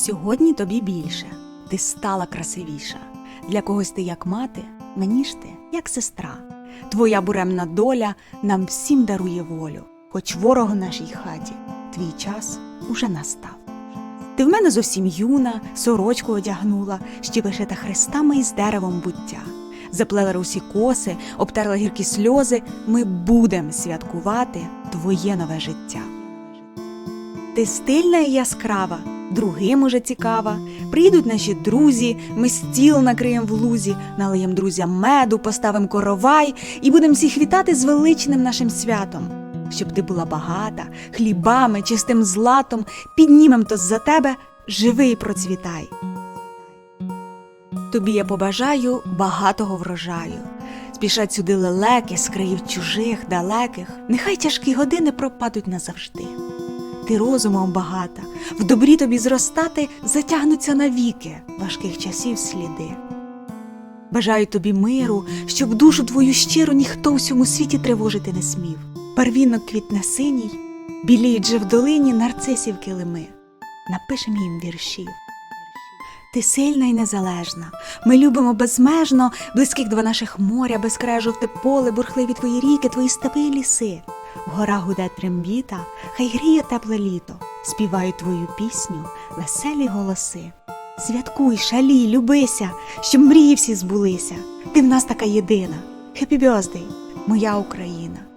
Сьогодні тобі більше, ти стала красивіша. Для когось ти як мати, мені ж ти як сестра. Твоя буремна доля нам всім дарує волю, хоч ворог в нашій хаті, твій час уже настав. Ти в мене зовсім юна, сорочку одягнула, ще вишита хрестами із деревом буття. Заплела русі коси, обтерла гіркі сльози. Ми будем святкувати твоє нове життя. Ти стильна і яскрава, другим уже цікава. Приїдуть наші друзі, ми стіл накриєм в лузі, налиєм друзям меду, поставим коровай і будем всіх вітати з величним нашим святом. Щоб ти була багата, хлібами, чистим златом, піднімем то за тебе, живи і процвітай. Тобі я побажаю багатого врожаю. Спішать сюди лелеки з чужих, далеких. Нехай тяжкі години пропадуть назавжди. Ти розумом багата, в добрі тобі зростати затягнуться навіки важких часів сліди. Бажаю тобі миру, щоб душу твою щиру ніхто у всьому світі тривожити не смів. Барвінок квітне синій, біліють же в долині нарцисів килими. Напишем їм віршів. Ти сильна і незалежна. Ми любимо безмежно близьких два наших моря, безкрає жовте поле, бурхливі твої ріки, твої степи і ліси. В горах гуде трембіта, хай гріє тепле літо, співають твою пісню, веселі голоси. Святкуй, шалій, любися, щоб мрії всі збулися. Ти в нас така єдина. Хеппі бьоздей, моя Україна.